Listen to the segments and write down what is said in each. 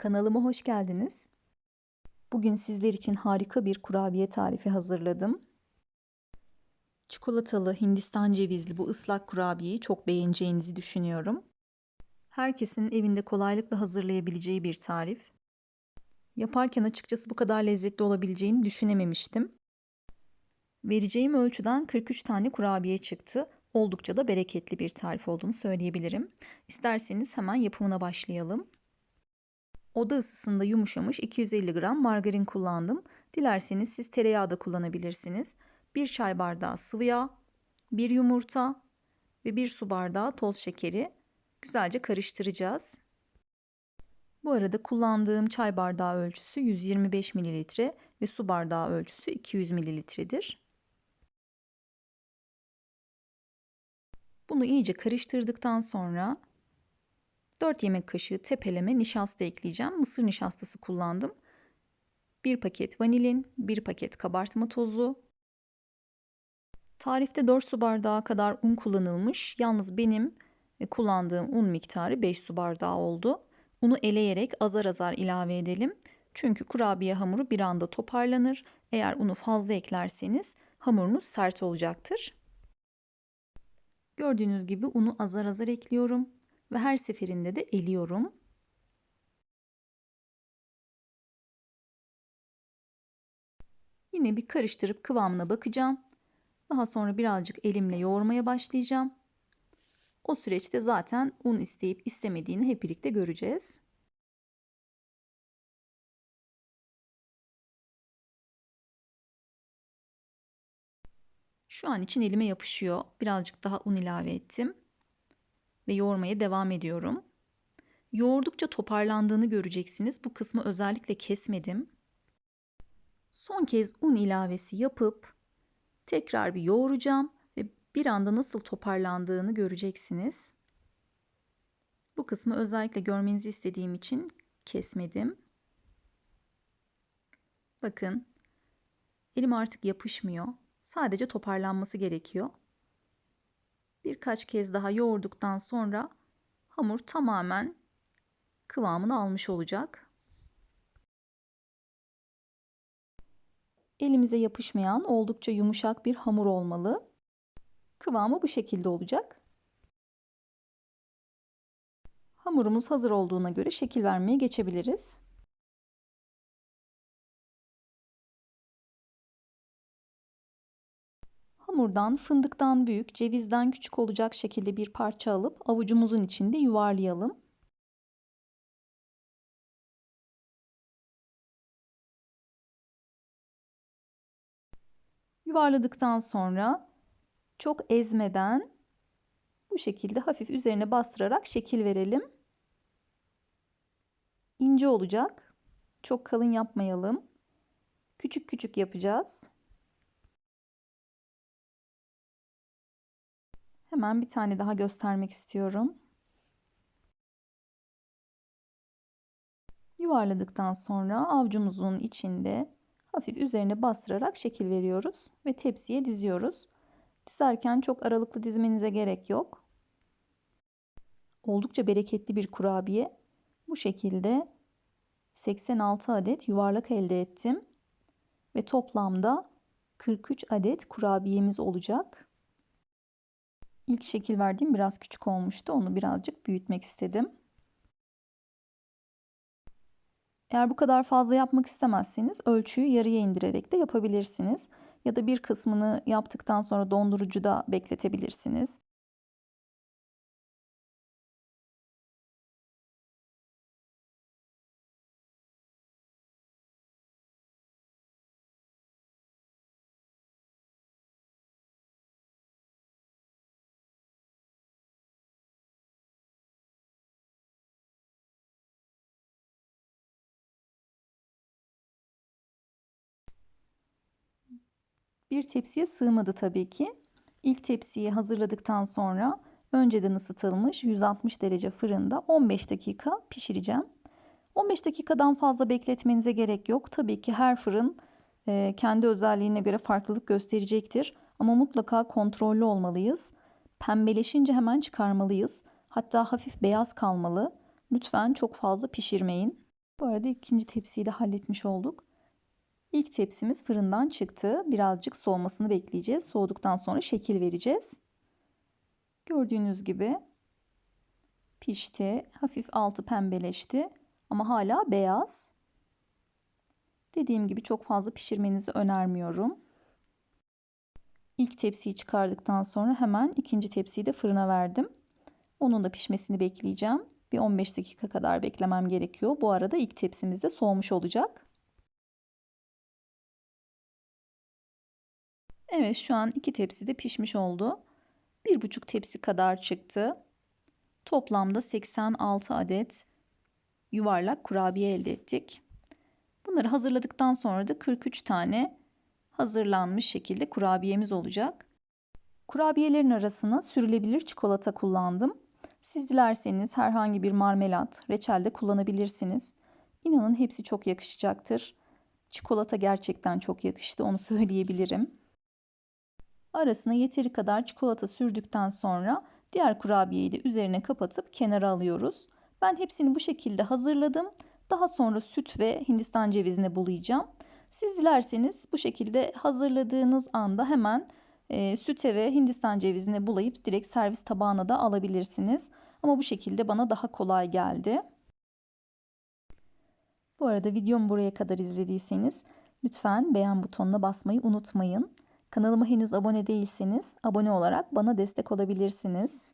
Kanalıma hoş geldiniz. Bugün sizler için harika bir kurabiye tarifi hazırladım. Çikolatalı Hindistan cevizli bu ıslak kurabiyeyi çok beğeneceğinizi düşünüyorum. Herkesin evinde kolaylıkla hazırlayabileceği bir tarif. Yaparken açıkçası bu kadar lezzetli olabileceğini düşünememiştim. Vereceğim ölçüden 43 tane kurabiye çıktı. Oldukça da bereketli bir tarif olduğunu söyleyebilirim. İsterseniz hemen yapımına başlayalım. Oda ısısında yumuşamış 250 gram margarin kullandım. Dilerseniz siz tereyağı da kullanabilirsiniz. 1 çay bardağı sıvı yağ, 1 yumurta ve 1 su bardağı toz şekeri güzelce karıştıracağız. Bu arada kullandığım çay bardağı ölçüsü 125 mililitre ve su bardağı ölçüsü 200 mililitredir. Bunu iyice karıştırdıktan sonra 4 yemek kaşığı tepeleme nişasta ekleyeceğim. Mısır nişastası kullandım. 1 paket vanilin, 1 paket kabartma tozu. Tarifte 4 su bardağı kadar un kullanılmış. Yalnız benim e, kullandığım un miktarı 5 su bardağı oldu. Unu eleyerek azar azar ilave edelim. Çünkü kurabiye hamuru bir anda toparlanır. Eğer unu fazla eklerseniz hamurunuz sert olacaktır. Gördüğünüz gibi unu azar azar ekliyorum ve her seferinde de eliyorum. Yine bir karıştırıp kıvamına bakacağım. Daha sonra birazcık elimle yoğurmaya başlayacağım. O süreçte zaten un isteyip istemediğini hep birlikte göreceğiz. Şu an için elime yapışıyor. Birazcık daha un ilave ettim ve yoğurmaya devam ediyorum. Yoğurdukça toparlandığını göreceksiniz. Bu kısmı özellikle kesmedim. Son kez un ilavesi yapıp tekrar bir yoğuracağım ve bir anda nasıl toparlandığını göreceksiniz. Bu kısmı özellikle görmenizi istediğim için kesmedim. Bakın elim artık yapışmıyor. Sadece toparlanması gerekiyor. Birkaç kez daha yoğurduktan sonra hamur tamamen kıvamını almış olacak. Elimize yapışmayan oldukça yumuşak bir hamur olmalı. Kıvamı bu şekilde olacak. Hamurumuz hazır olduğuna göre şekil vermeye geçebiliriz. Hamurdan fındıktan büyük, cevizden küçük olacak şekilde bir parça alıp avucumuzun içinde yuvarlayalım. Yuvarladıktan sonra çok ezmeden bu şekilde hafif üzerine bastırarak şekil verelim. İnce olacak. Çok kalın yapmayalım. Küçük küçük yapacağız. Hemen bir tane daha göstermek istiyorum. Yuvarladıktan sonra avcumuzun içinde hafif üzerine bastırarak şekil veriyoruz ve tepsiye diziyoruz. Dizerken çok aralıklı dizmenize gerek yok. Oldukça bereketli bir kurabiye. Bu şekilde 86 adet yuvarlak elde ettim ve toplamda 43 adet kurabiyemiz olacak. İlk şekil verdiğim biraz küçük olmuştu. Onu birazcık büyütmek istedim. Eğer bu kadar fazla yapmak istemezseniz ölçüyü yarıya indirerek de yapabilirsiniz. Ya da bir kısmını yaptıktan sonra dondurucuda bekletebilirsiniz. Bir tepsiye sığmadı tabii ki. İlk tepsiyi hazırladıktan sonra önceden ısıtılmış 160 derece fırında 15 dakika pişireceğim. 15 dakikadan fazla bekletmenize gerek yok. Tabii ki her fırın e, kendi özelliğine göre farklılık gösterecektir. Ama mutlaka kontrollü olmalıyız. Pembeleşince hemen çıkarmalıyız. Hatta hafif beyaz kalmalı. Lütfen çok fazla pişirmeyin. Bu arada ikinci tepsiyi de halletmiş olduk. İlk tepsimiz fırından çıktı. Birazcık soğumasını bekleyeceğiz. Soğuduktan sonra şekil vereceğiz. Gördüğünüz gibi pişti. Hafif altı pembeleşti ama hala beyaz. Dediğim gibi çok fazla pişirmenizi önermiyorum. İlk tepsiyi çıkardıktan sonra hemen ikinci tepsiyi de fırına verdim. Onun da pişmesini bekleyeceğim. Bir 15 dakika kadar beklemem gerekiyor. Bu arada ilk tepsimiz de soğumuş olacak. Evet şu an iki tepsi de pişmiş oldu. Bir buçuk tepsi kadar çıktı. Toplamda 86 adet yuvarlak kurabiye elde ettik. Bunları hazırladıktan sonra da 43 tane hazırlanmış şekilde kurabiyemiz olacak. Kurabiyelerin arasına sürülebilir çikolata kullandım. Siz dilerseniz herhangi bir marmelat, reçel de kullanabilirsiniz. İnanın hepsi çok yakışacaktır. Çikolata gerçekten çok yakıştı onu söyleyebilirim. Arasına yeteri kadar çikolata sürdükten sonra diğer kurabiyeyi de üzerine kapatıp kenara alıyoruz. Ben hepsini bu şekilde hazırladım. Daha sonra süt ve hindistan cevizine bulayacağım. Siz dilerseniz bu şekilde hazırladığınız anda hemen e, süte ve hindistan cevizine bulayıp direkt servis tabağına da alabilirsiniz. Ama bu şekilde bana daha kolay geldi. Bu arada videomu buraya kadar izlediyseniz lütfen beğen butonuna basmayı unutmayın. Kanalıma henüz abone değilseniz abone olarak bana destek olabilirsiniz.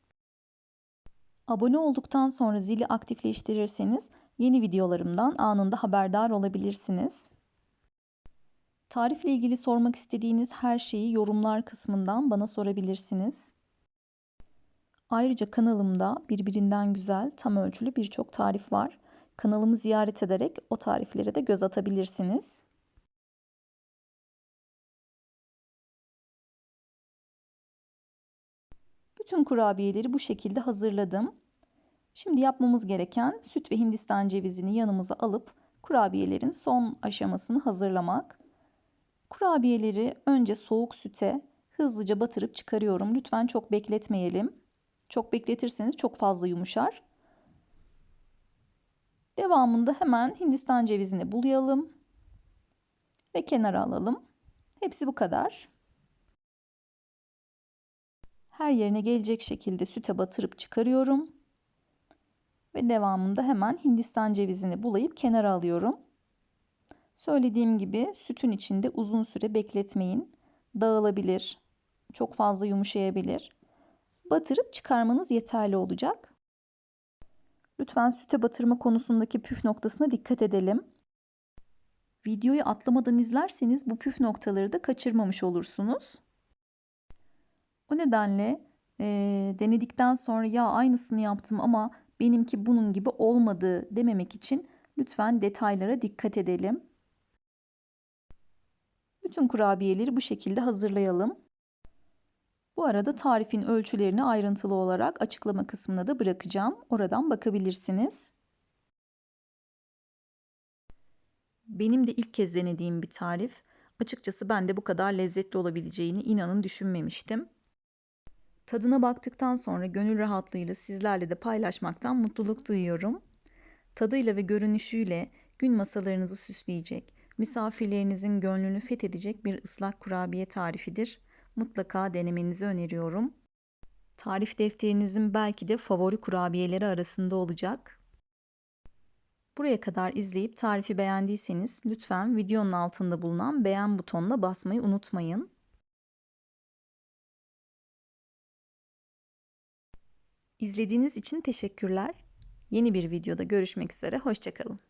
Abone olduktan sonra zili aktifleştirirseniz yeni videolarımdan anında haberdar olabilirsiniz. Tarifle ilgili sormak istediğiniz her şeyi yorumlar kısmından bana sorabilirsiniz. Ayrıca kanalımda birbirinden güzel, tam ölçülü birçok tarif var. Kanalımı ziyaret ederek o tariflere de göz atabilirsiniz. Bütün kurabiyeleri bu şekilde hazırladım. Şimdi yapmamız gereken süt ve hindistan cevizini yanımıza alıp kurabiyelerin son aşamasını hazırlamak. Kurabiyeleri önce soğuk süte hızlıca batırıp çıkarıyorum. Lütfen çok bekletmeyelim. Çok bekletirseniz çok fazla yumuşar. Devamında hemen hindistan cevizini bulayalım ve kenara alalım. Hepsi bu kadar. Her yerine gelecek şekilde süte batırıp çıkarıyorum. Ve devamında hemen hindistan cevizini bulayıp kenara alıyorum. Söylediğim gibi sütün içinde uzun süre bekletmeyin. Dağılabilir, çok fazla yumuşayabilir. Batırıp çıkarmanız yeterli olacak. Lütfen süte batırma konusundaki püf noktasına dikkat edelim. Videoyu atlamadan izlerseniz bu püf noktaları da kaçırmamış olursunuz. O nedenle e, denedikten sonra ya aynısını yaptım ama benimki bunun gibi olmadı dememek için lütfen detaylara dikkat edelim. Bütün kurabiyeleri bu şekilde hazırlayalım. Bu arada tarifin ölçülerini ayrıntılı olarak açıklama kısmına da bırakacağım. Oradan bakabilirsiniz. Benim de ilk kez denediğim bir tarif. Açıkçası ben de bu kadar lezzetli olabileceğini inanın düşünmemiştim. Tadına baktıktan sonra gönül rahatlığıyla sizlerle de paylaşmaktan mutluluk duyuyorum. Tadıyla ve görünüşüyle gün masalarınızı süsleyecek, misafirlerinizin gönlünü fethedecek bir ıslak kurabiye tarifidir. Mutlaka denemenizi öneriyorum. Tarif defterinizin belki de favori kurabiyeleri arasında olacak. Buraya kadar izleyip tarifi beğendiyseniz lütfen videonun altında bulunan beğen butonuna basmayı unutmayın. İzlediğiniz için teşekkürler. Yeni bir videoda görüşmek üzere, hoşçakalın.